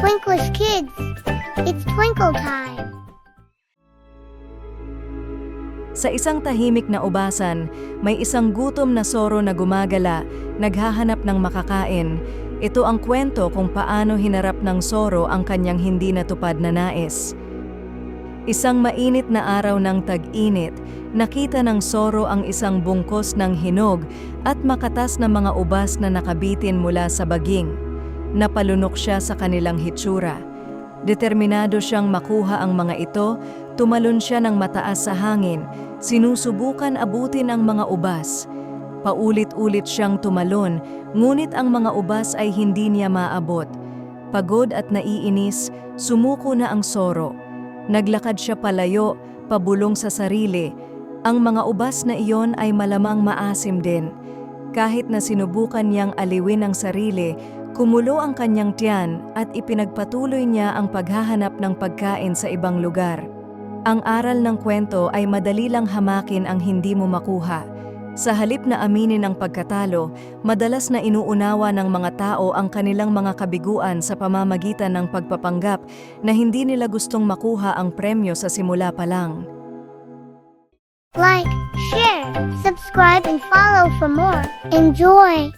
Twinklish kids, it's twinkle time. Sa isang tahimik na ubasan, may isang gutom na soro na gumagala, naghahanap ng makakain. Ito ang kwento kung paano hinarap ng soro ang kanyang hindi natupad na nais. Isang mainit na araw ng tag-init, nakita ng soro ang isang bungkos ng hinog at makatas na mga ubas na nakabitin mula sa baging. Napalunok siya sa kanilang hitsura. Determinado siyang makuha ang mga ito, tumalon siya ng mataas sa hangin, sinusubukan abutin ang mga ubas. Paulit-ulit siyang tumalon, ngunit ang mga ubas ay hindi niya maabot. Pagod at naiinis, sumuko na ang soro. Naglakad siya palayo, pabulong sa sarili. Ang mga ubas na iyon ay malamang maasim din. Kahit na sinubukan niyang aliwin ang sarili, kumulo ang kanyang tiyan at ipinagpatuloy niya ang paghahanap ng pagkain sa ibang lugar. Ang aral ng kwento ay madali lang hamakin ang hindi mo makuha. Sa halip na aminin ang pagkatalo, madalas na inuunawa ng mga tao ang kanilang mga kabiguan sa pamamagitan ng pagpapanggap na hindi nila gustong makuha ang premyo sa simula pa lang. Like, share, subscribe, and follow for more. Enjoy!